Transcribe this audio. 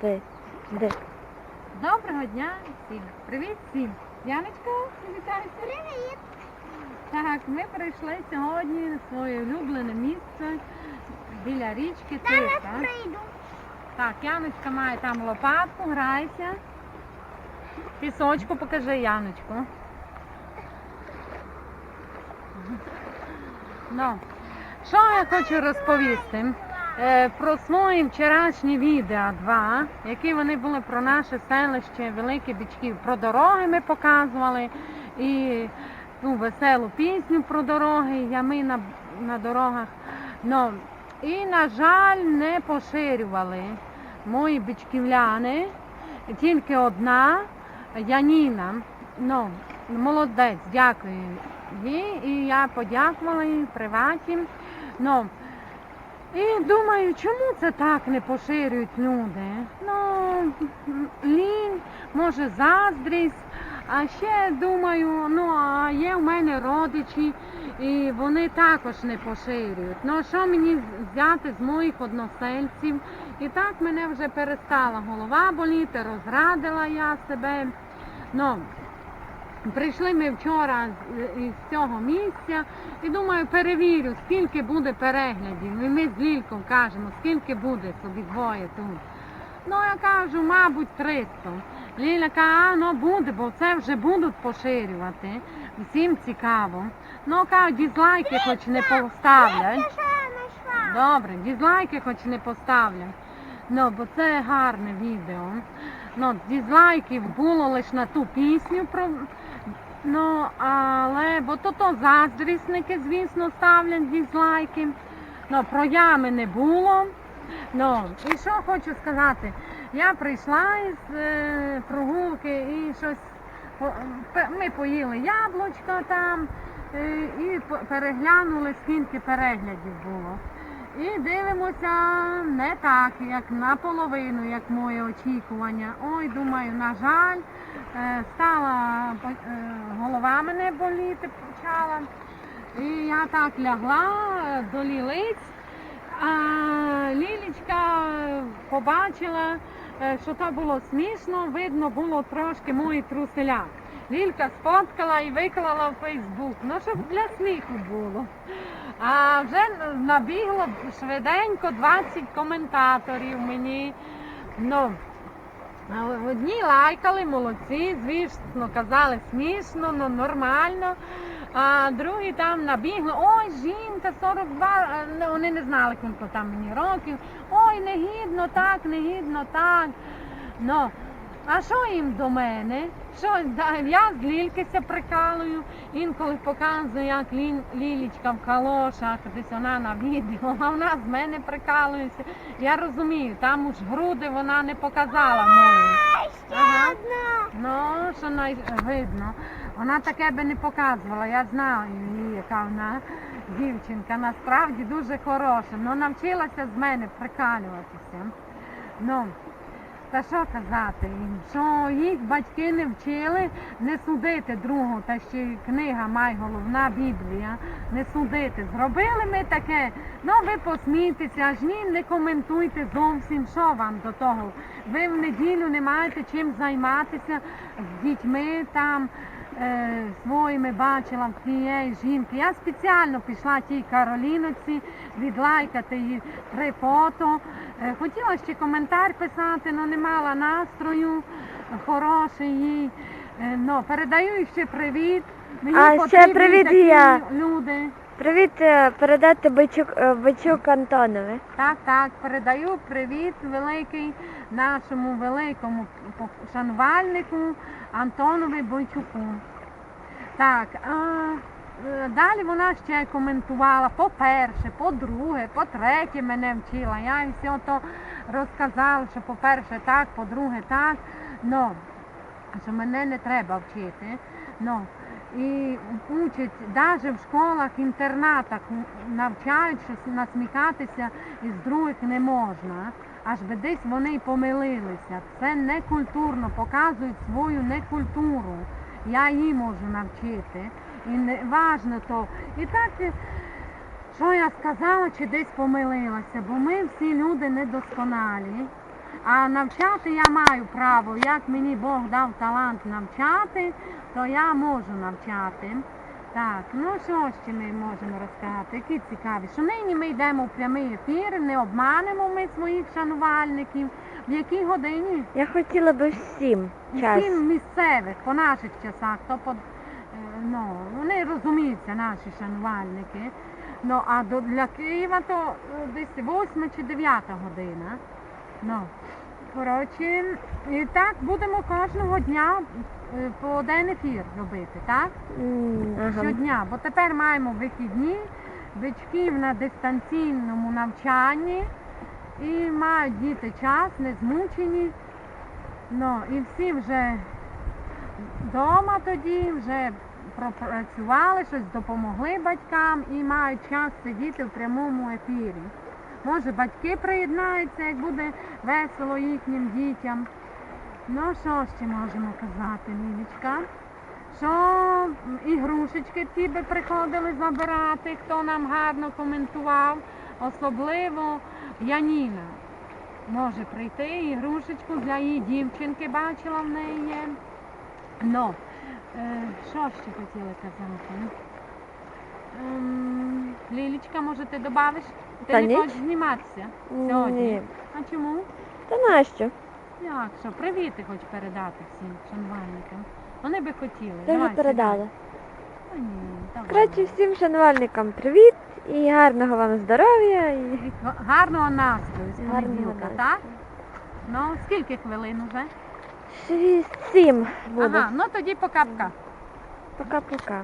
Ти. Де? Доброго дня всім. Привіт всім. Яночка, вітаю. Привіт. Так, ми прийшли сьогодні на своє улюблене місце біля річки Тиса. прийду. Так, Яночка має там лопатку, грайся. Пісочку покажи Яночку. Ну, що я хочу розповісти? Е, про свої вчорашні відео два, які вони були про наше селище Велике Бічків. Про дороги ми показували і ту веселу пісню про дороги, ями на, на дорогах. Ну, і, на жаль, не поширювали мої бичківляни. Тільки одна Яніна. Ну, молодець, дякую їй. І я подякувала їй приваті. Ну, і думаю, чому це так не поширюють люди? Ну, лінь, може заздрість. А ще думаю, ну а є в мене родичі, і вони також не поширюють. Ну що мені взяти з моїх односельців? І так мене вже перестала голова боліти, розрадила я себе. Ну, Прийшли ми вчора з- цього місця і думаю, перевірю, скільки буде переглядів. І ми з Лільком кажемо, скільки буде собі двоє тут. Ну, я кажу, мабуть, 300. Ліля каже, а ну буде, бо це вже будуть поширювати. Всім цікаво. Ну, кажу, дізлайки хоч не поставлять. Добре, дізлайки хоч не поставлять. Ну, бо це гарне відео. Ну, дізлайків було лише на ту пісню про. Ну, але бо то то заздрісники, звісно, ставлять дізлайки. Ну, про ями не було. Ну, і що хочу сказати? Я прийшла із е, прогулки і щось. Ми поїли яблучко там е, і переглянули, скільки переглядів було. І дивимося не так, як наполовину, як моє очікування. Ой, думаю, на жаль, стала е, голова мене боліти почала. І я так лягла е, до лілиць, а Лілічка побачила, е, що то було смішно, видно було трошки мої труселяк. Лілька сфоткала і виклала в Фейсбук. Ну, щоб для сміху було. А вже набігло швиденько 20 коментаторів мені. Ну, одні лайкали, молодці, звісно, казали смішно, ну нормально. А другі там набігли, ой, жінка 42, е, ну, вони не знали, скільки там мені років. Ой, негідно так, негідно так. Ну, а що їм до мене? Що я з Лількися прикалую, інколи показую, як Лілічка в калошах, десь вона на відео, а вона з мене прикалується. Я розумію, там уж груди вона не показала мої. Ага. Ну, що най... видно. Вона таке би не показувала. Я знаю її, яка вона дівчинка. Насправді дуже хороша. Ну, навчилася з мене прикалюватися. Ну, та що казати їм, що їх батьки не вчили не судити другу, та ще книга май головна Біблія, не судити. Зробили ми таке, ну ви посмійтеся, аж ні, не коментуйте зовсім, що вам до того. Ви в неділю не маєте чим займатися з дітьми там. Е, своїми бачила в тієї жінки. Я спеціально пішла тій Кароліноці відлайкати її три фото. Е, хотіла ще коментар писати, але не мала настрою хороший їй. Е, ну, передаю їй ще привіт. Мені А ще потрібні привіт такі я. люди. Привіт, е, передати бичук, е, бичук Антонові. Так, так, передаю привіт великий нашому великому шанувальнику Антонові Бойчуку. Так, а, е, далі вона ще коментувала по-перше, по-друге, по-третє мене вчила. Я їй все то розказала, що по-перше так, по-друге так. Ну, що мене не треба вчити. Ну, і учать навіть в школах, інтернатах навчають, що насміхатися із других не можна. Аж би десь вони й помилилися. Це не культурно, показують свою некультуру. Я її можу навчити. І не важно то. І так, е, що я сказала, чи десь помилилася, бо ми всі люди недосконалі. А навчати я маю право. Як мені Бог дав талант навчати, то я можу навчати. Так, ну що ще ми можемо розказати? Які цікаві, що нині ми йдемо в прямий ефір, не обманемо ми своїх шанувальників. В якій годині? Я хотіла би всім час. Всім місцевих по наших часах, то по, е, ну, вони розуміються, наші шанувальники. Ну, а до, для Києва то е, десь 8 чи 9 година. Ну, коротше, і так будемо кожного дня е, по один ефір робити, так? Ага. Щодня, бо тепер маємо вихідні, бичків на дистанційному навчанні і мають діти час, не змучені. Ну, і всі вже вдома тоді, вже пропрацювали, щось допомогли батькам і мають час сидіти в прямому ефірі. Може, батьки приєднаються, як буде весело їхнім дітям. Ну, що ще можемо казати, Лілічка? Що ігрушечки ті би приходили забирати, хто нам гарно коментував, особливо Яніна. Може прийти ігрушечку для її дівчинки, бачила в неї є. Ну, е, що ще хотіла казати? Ем, Лілічка, може ти добавиш? Ти Та не ні. хочеш зніматися Ні. сьогодні? А чому? Та нащо? Як що? Привіти хоч передати всім шанувальникам. Вони би хотіли. Ти вже Давай, передала. сідай. Та ні, давай. Коротше, всім шанувальникам привіт і гарного вам здоров'я. І... І га- Гарного настрою з Гарного понеділка, настрою. так? Ну, скільки хвилин уже? Шість, сім буде. Ага, ну тоді пока-пока. Пока-пока.